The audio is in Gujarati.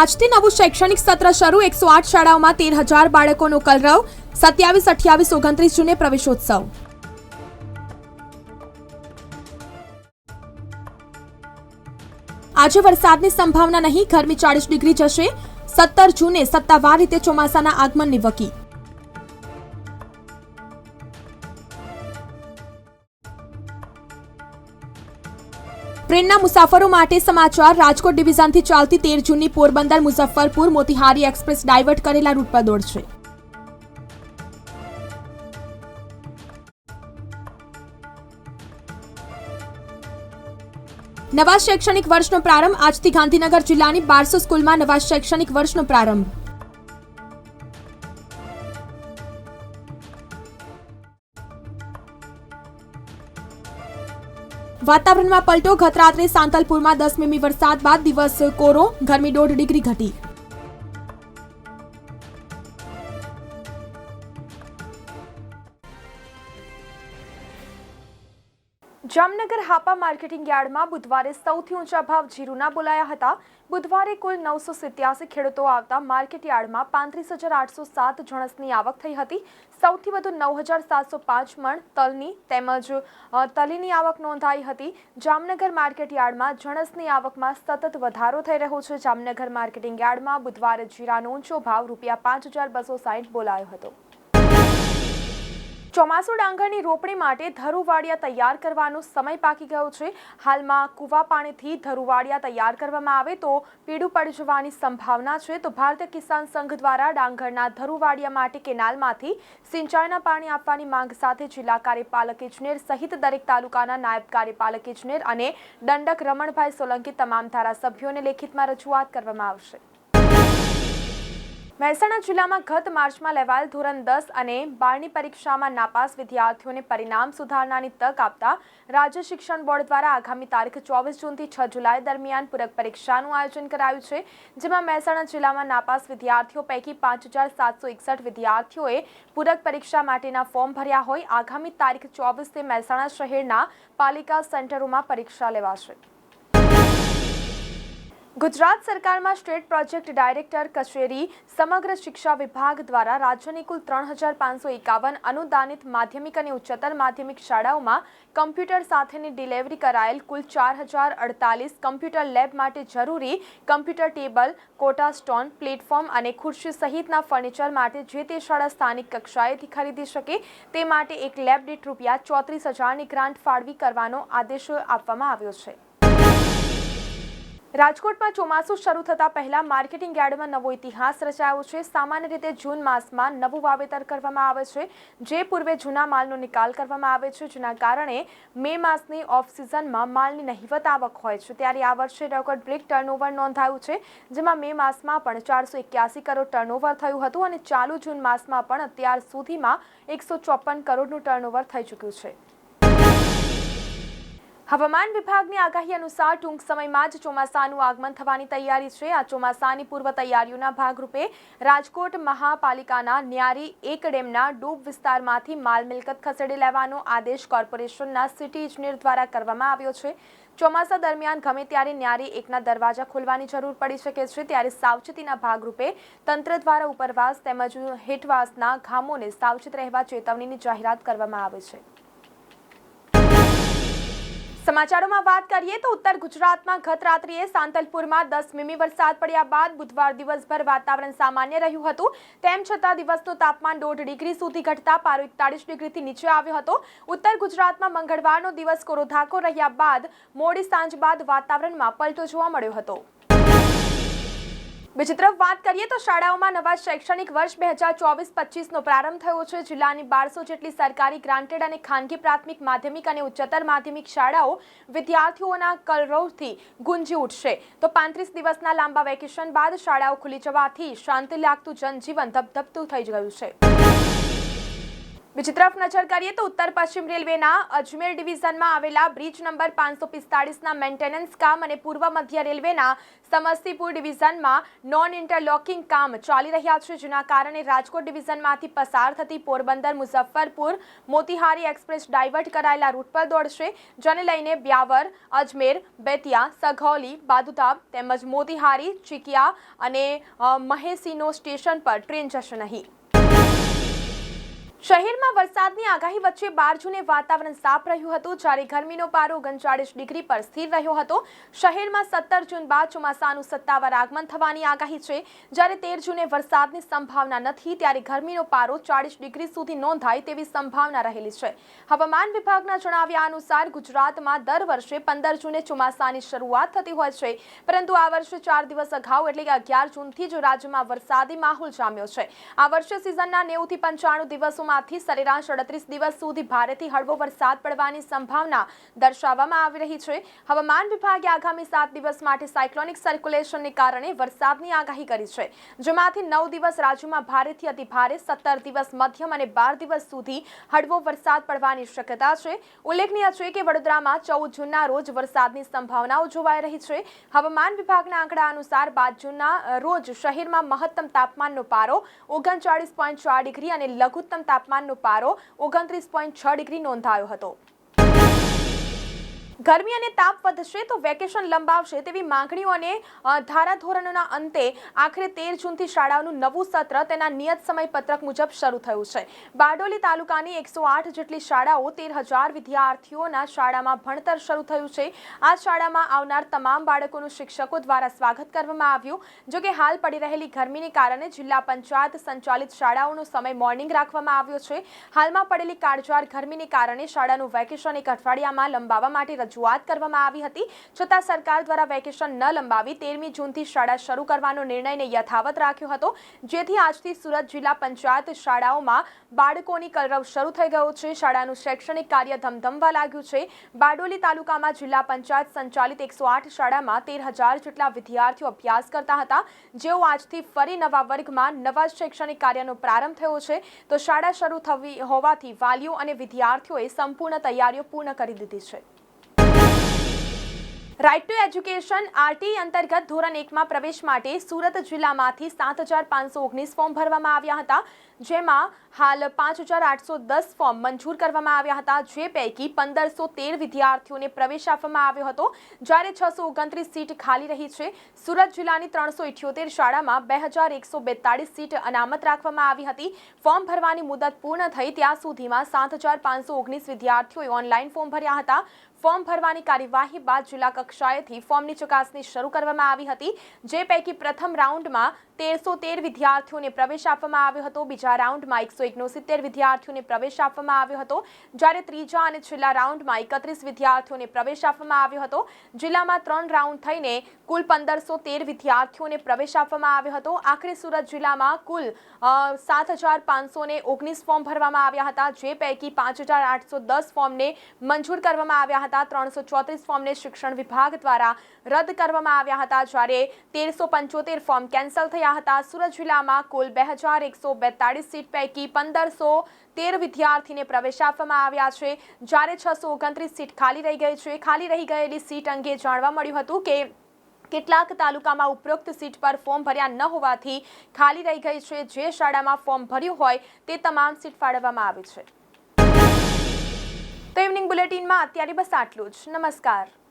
આજથી નવું શૈક્ષણિક સત્ર શરૂ. એકસો આઠ શાળાઓમાં તેર હજાર બાળકોનો કલરવ. સત્યાવીસ, અઠ્યાવીસ, ઓગણત્રીસ જૂને પ્રવેશોત્સવ. આજે વરસાદની સંભાવના નહીં. ગરમી ચાળીસ ડિગ્રી જશે. સત્તર જૂને સત્તાવાર રીતે ચોમાસાના આગમનની વકી. ટ્રેનના મુસાફરો માટે સમાચાર, રાજકોટ ડિવિઝનથી ચાલતી તેર જૂનની પોરબંદર મુઝફ્ફરપુર મોતીહારી એક્સપ્રેસ ડાયવર્ટ કરેલા રૂટ પર દોડશે નવા શૈક્ષણિક વર્ષનો પ્રારંભ આજથી ગાંધીનગર જિલ્લાની બારસો સ્કૂલમાં નવા શૈક્ષણિક વર્ષનો પ્રારંભ. વાતાવરણમાં પલટો, ગત રાત્રે સાંતલપુરમાં દસ મીમી વરસાદ બાદ દિવસ કોરો, ગરમી દોઢ ડિગ્રી ઘટી. હાપા માર્કેટિંગ યાર્ડમાં બુધવારે સૌથી ઊંચા ભાવ જીરુના બોલાયા હતા. બુધવારે કુલ નવસો સિત્યાસી ખેડૂતો આવતા માર્કેટ યાર્ડમાં પાંત્રીસ હજાર આઠસો સાત જણસની આવક થઈ હતી. સૌથી વધુ નવ હજાર સાતસો પાંચ મણ તલની તેમજ તલીની આવક નોંધાઈ હતી. જામનગર માર્કેટ યાર્ડમાં જણસની આવકમાં સતત વધારો થઈ રહ્યો છે. જામનગર માર્કેટિંગ યાર્ડમાં બુધવારે જીરાનો ઊંચો ભાવ રૂપિયા પાંચ હજાર બસો સાઠ બોલાયો હતો. ચોમાસુ ડાંગરની રોપણી માટે ધરુવાડિયા તૈયાર કરવાનો સમય પાકી ગયો છે. હાલમાં કુવા પાણીથી ધરુવાડિયા તૈયાર કરવામાં આવે તો પીડું પડી જવાની સંભાવના છે. તો ભારતીય કિસાન સંઘ દ્વારા ડાંગરના ધરુવાડિયા માટે કેનાલમાંથી સિંચાઈના પાણી આપવાની માંગ સાથે જિલ્લા કાર્યપાલક ઇજનેર સહિત દરેક તાલુકાના નાયબ કાર્યપાલક ઇજનેર અને દંડક રમણભાઈ સોલંકી તમામ ધારાસભ્યોને લેખિતમાં રજૂઆત કરવામાં આવશે. મહેસાણા જિલ્લામાં ગત માર્ચમાં લેવાયેલ ધોરણ દસ અને બારની પરીક્ષામાં નાપાસ વિદ્યાર્થીઓને પરિણામ સુધારણાની તક આપતા રાજ્ય શિક્ષણ બોર્ડ દ્વારા આગામી તારીખ ચોવીસ જૂનથી છ જુલાઈ દરમિયાન પૂરક પરીક્ષાનું આયોજન કરાયું છે, જેમાં મહેસાણા જિલ્લામાં નાપાસ વિદ્યાર્થીઓ પૈકી પાંચ હજાર સાતસો એકસઠ વિદ્યાર્થીઓએ પૂરક પરીક્ષા માટેના ફોર્મ ભર્યા હોય. આગામી તારીખ ચોવીસથી મહેસાણા શહેરના પાલિકા સેન્ટરોમાં પરીક્ષા લેવાશે. ગુજરાત સરકારમાં સ્ટેટ પ્રોજેક્ટ ડાયરેક્ટર કચેરી સમગ્ર શિક્ષા વિભાગ દ્વારા રાજ્યની કુલ ત્રણ હજાર પાંચસો એકાવન અનુદાનિત માધ્યમિક અને ઉચ્ચતર માધ્યમિક શાળાઓમાં કમ્પ્યુટર સાથેની ડિલિવરી કરાયેલ કુલ ચાર હજાર અડતાલીસ કમ્પ્યુટર લેબ માટે જરૂરી computer table, Kota stone, platform અને ખુરશી સહિતના ફર્નિચર માટે જે તે શાળા સ્થાનિક કક્ષાએથી ખરીદી શકે તે માટે એક લેબ દીઠ રૂપિયા ચોત્રીસ હજારની ગ્રાન્ટ ફાળવી કરવાનો આદેશ આપવામાં આવ્યો છે. રાજકોટમાં ચોમાસું શરૂ થતા પહેલા માર્કેટિંગ યાર્ડમાં નવો ઇતિહાસ રચાયો છે. સામાન્ય રીતે જૂન માસમાં નવું વાવેતર કરવામાં આવે છે. જે પૂર્વે જૂના માલનો નિકાલ કરવામાં આવે છે, જેના કારણે મે માસની ઓફ સિઝનમાં માલની નહિવત આવક હોય છે. ત્યારે આ વર્ષે રેકોર્ડ બ્રેક ટર્નઓવર નોંધાયું છે, જેમાં મે માસમાં પણ ચારસો એક્યાસી કરોડ ટર્નઓવર થયું હતું અને ચાલુ જૂન માસમાં પણ અત્યાર સુધીમાં એકસો ચોપન કરોડનું ટર્નઓવર થઈ ચૂક્યું છે. હવામાન વિભાગની આગાહી અનુસાર ટૂંક સમયમાં જ ચોમાસાનું આગમન થવાની તૈયારી છે. આ ચોમાસાની પૂર્વ તૈયારીઓના ભાગરૂપે રાજકોટ મહાપાલિકાના ન્યારી એક ડેમના ડૂબ વિસ્તારમાંથી માલ મિલકત ખસેડી લેવાનો આદેશ કોર્પોરેશનના સિટી ઇજનેર દ્વારા કરવામાં આવ્યો છે. ચોમાસા દરમિયાન ગમે ત્યારે ન્યારી એકના દરવાજા ખોલવાની જરૂર પડી શકે છે, ત્યારે સાવચેતીના ભાગરૂપે તંત્ર દ્વારા ઉપરવાસ તેમજ હેઠવાસના ગામોને સાવચેત રહેવા ચેતવણીની જાહેરાત કરવામાં આવે છે. સમાચારોમાં વાત કરીએ તો ઉત્તર ગુજરાતમાં ગત રાત્રિએ સાંતલપુરમાં દસ મીમી વરસાદ પડ્યા બાદ બુધવાર દિવસભર વાતાવરણ સામાન્ય રહ્યું હતું. તેમ છતાં દિવસનું તાપમાન દોઢ ડિગ્રી સુધી ઘટતા પારો એકતાળીસ ડિગ્રીથી નીચે આવ્યો હતો. ઉત્તર ગુજરાતમાં મંગળવારનો દિવસ કોરોધાકો રહ્યા બાદ મોડી સાંજ બાદ વાતાવરણમાં પલટો જોવા મળ્યો હતો. બીજી વાત કરીએ તો શાળાઓમાં નવા શૈક્ષણિક વર્ષ બે હજાર ચોવીસ પચીસનો પ્રારંભ થયો છે. જિલ્લાની બારસો જેટલી સરકારી ગ્રાન્ટેડ અને ખાનગી પ્રાથમિક માધ્યમિક અને ઉચ્ચતર માધ્યમિક શાળાઓ વિદ્યાર્થીઓના કલરવથી ગુંજી ઉઠશે. તો પાંત્રીસ દિવસના લાંબા વેકેશન બાદ શાળાઓ ખુલી જવાથી શાંતિ લાગતું જનજીવન ધબધબતું થઈ ગયું છે. બીજી તરફ નજર કરીએ તો ઉત્તર પશ્ચિમ રેલવેના અજમેર ડિવિઝનમાં આવેલા બ્રિજ નંબર પાંચસો પિસ્તાળીસના મેન્ટેનન્સ કામ અને પૂર્વ મધ્ય રેલવેના સમસ્તીપુર ડિવિઝનમાં નોન ઇન્ટરલોકિંગ કામ ચાલી રહ્યા છે, જેના કારણે રાજકોટ ડિવિઝનમાંથી પસાર થતી પોરબંદર મુઝફ્ફરપુર મોતીહારી એક્સપ્રેસ ડાયવર્ટ કરાયેલા રૂટ પર દોડશે, જેને લઈને બ્યાવર, અજમેર, બેતિયા, સઘૌલી બાદુતાબ તેમજ મોતીહારી, ચીકિયા અને મહેસીનો સ્ટેશન પર ટ્રેન જશે નહીં. શહેરમાં વરસાદની આગાહી વચ્ચે બાર જૂને વાતાવરણ સાફ રહ્યું હતું. જ્યારે ગરમીનો પારો ઓગણચાળીસ ડિગ્રી પર સ્થિર રહ્યો હતો. શહેરમાં સત્તર જૂન બાદ ચોમાસાનું સત્તાવાર આગમન થવાની આગાહી છે. જ્યારે તેર જૂને વરસાદની સંભાવના નથી, ત્યારે ગરમીનો પારો ચાળીસ ડિગ્રી સુધી નોંધાય તેવી સંભાવના રહેલી છે. હવામાન વિભાગના જણાવ્યા અનુસાર, ગુજરાતમાં દર વર્ષે પંદર જૂને ચોમાસાની શરૂઆત થતી હોય છે. પરંતુ આ વર્ષે ચાર દિવસ અગાઉ, એટલે કે અગિયાર જૂનથી જ રાજ્યમાં વરસાદી માહોલ જામ્યો છે. આ વર્ષે સિઝનના નેવુંથી પંચાણું દિવસોમાંથી સરેરાશ અડત્રીસ દિવસ સુધી ભારેથી હળવો વરસાદ પડવાની સંભાવના દર્શાવવામાં આવી રહી છે. હવામાન વિભાગે આગામી સાત દિવસ માટે સાયક્લોનિક સર્ક્યુલેશનને કારણે વરસાદની આગાહી કરી છે, જેમાંથી નવ દિવસ રાજ્યમાં ભારેથી અતિભારે, સત્તર દિવસ મધ્યમ અને બાર દિવસ સુધી હળવો વરસાદ પડવાની શક્યતા છે. ઉલ્લેખનીય છે કે વડોદરામાં ચૌદ જૂનના રોજ વરસાદની સંભાવનાઓ જોવાઈ રહી છે. હવામાન વિભાગના આંકડા અનુસાર બાદ જૂનના રોજ શહેરમાં મહત્તમ તાપમાનનો પારો ઓગણચાળીસ પોઈન્ટ ચાર ડિગ્રી અને લઘુત્તમ તાપમાનનો પારો ઓગણત્રીસ પોઈન્ટ છ ડિગ્રી નોંધાયો હતો. ગરમી અને તાપ વધશે તો વેકેશન લંબાવશે તેવી માંગણીઓને અને ધારાધોરણોના અંતે આખરે તેર જૂનથી શાળાઓનું નવું સત્ર તેના નિયત સમય પત્રક મુજબ શરૂ થયું છે. બારડોલી તાલુકાની એકસો આઠ જેટલી શાળાઓ તેર હજાર વિદ્યાર્થીઓના શાળામાં ભણતર શરૂ થયું છે. આ શાળામાં આવનાર તમામ બાળકોનું શિક્ષકો દ્વારા સ્વાગત કરવામાં આવ્યું. જો કે હાલ પડી રહેલી ગરમીને કારણે જિલ્લા પંચાયત સંચાલિત શાળાઓનો સમય મોર્નિંગ રાખવામાં આવ્યો છે. હાલમાં પડેલી કાળજાર ગરમીને કારણે શાળાનું વેકેશન એક અઠવાડિયામાં લંબાવવા માટે રજૂઆત કરવામાં આવી હતી. છતાં સરકાર દ્વારા વેકેશન ન લંબાવી તેરમી જૂનથી શાળા શરૂ કરવાનો નિર્ણયને યથાવત રાખ્યો હતો. જેથી આજથી સુરત જિલ્લા પંચાયત શાળાઓમાં બાળકોની કલરવ શરૂ થઈ ગયો છે. શાળાનું શૈક્ષણિક કાર્ય ધમધમવા લાગ્યું છે. બારડોલી તાલુકામાં જિલ્લા પંચાયત સંચાલિત એકસો આઠ શાળામાં તેર હજાર જેટલા વિદ્યાર્થીઓ અભ્યાસ કરતા હતા. જેઓ આજથી ફરી નવા વર્ગમાં નવા શૈક્ષણિક કાર્યનો પ્રારંભ થયો છે. તો શાળા શરૂ થવી હોવાથી વાલીઓ અને વિદ્યાર્થીઓએ સંપૂર્ણ તૈયારીઓ પૂર્ણ કરી દીધી છે. રાઇટ ટુ એજ્યુકેશન આરટી અંતર્ગત ધોરણ એકમાં પ્રવેશ માટે સુરત જિલ્લામાંથી સાત હજાર પાંચસો ઓગણીસ ફોર્મ ભરવામાં આવ્યા હતા, જેમાં હાલ પાંચ હજાર આઠસો દસ ફોર્મ મંજૂર કરવામાં આવ્યા હતા, જે પૈકી પંદરસો તેર વિદ્યાર્થીઓને પ્રવેશ આપવામાં આવ્યો હતો. જ્યારે છસો ઓગણત્રીસ સીટ ખાલી રહી છે, સુરત જિલ્લાની ત્રણસો ઇઠ્યોતેર શાળામાં બે હજાર એકસો બેતાળીસ સીટ અનામત રાખવામાં આવી હતી. ફોર્મ ભરવાની મુદત પૂર્ણ થઈ ત્યાં સુધીમાં સાત હજાર પાંચસો ઓગણીસ વિદ્યાર્થીઓએ ઓનલાઈન ફોર્મ ભર્યા હતા. ફોર્મ ભરવાની કાર્યવાહી બાદ જિલ્લા કક્ષાએથી ફોર્મની ચકાસણી શરૂ કરવામાં આવી હતી, જે પૈકી પ્રથમ રાઉન્ડમાં તેરસો તેર વિદ્યાર્થીઓને પ્રવેશ આપવામાં આવ્યો હતો. બીજા રાઉન્ડમાં એકસો એકોસિત્તેર વિદ્યાર્થીઓને પ્રવેશ આપવામાં આવ્યો હતો. જ્યારે ત્રીજા અને છેલ્લા રાઉન્ડમાં એકત્રીસ વિદ્યાર્થીઓને પ્રવેશ આપવામાં આવ્યો હતો. જિલ્લામાં ત્રણ રાઉન્ડ થઈને કુલ પંદરસો તેર વિદ્યાર્થીઓને પ્રવેશ આપવામાં આવ્યો હતો. આખરે સુરત જિલ્લામાં કુલ સાત હજાર પાંચસો ઓગણીસ ફોર્મ ભરવામાં આવ્યા હતા, જે પૈકી પાંચ હજાર આઠસો દસ ફોર્મને મંજૂર કરવામાં આવ્યા હતા. ત્રણસો ચોત્રીસ ફોર્મને શિક્ષણ વિભાગ દ્વારા રદ કરવામાં આવ્યા હતા. જ્યારે તેરસો પંચોતેર ફોર્મ કેન્સલ થયા હતા. સુરત જિલ્લામાં કુલ બે હજાર એકસો બેતાળીસ સીટ પૈકી પંદરસો તેર વિદ્યાર્થીને પ્રવેશ આપવામાં આવ્યા છે. જ્યારે છસો ઓગણત્રીસ સીટ ખાલી રહી ગઈ છે. ખાલી રહી ગયેલી સીટ અંગે જાણવા મળ્યું હતું કે કેટલાક તાલુકામાં ઉપરોક્ત સીટ પર ફોર્મ ભર્યા ન હોવાથી ખાલી રહી ગઈ છે. જે શાળામાં ફોર્મ ભર્યું હોય તે તમામ સીટ ફાળવવામાં આવી છે. તો ઇવનિંગ બુલેટિનમાં અત્યારે બસ આટલું જ. નમસ્કાર.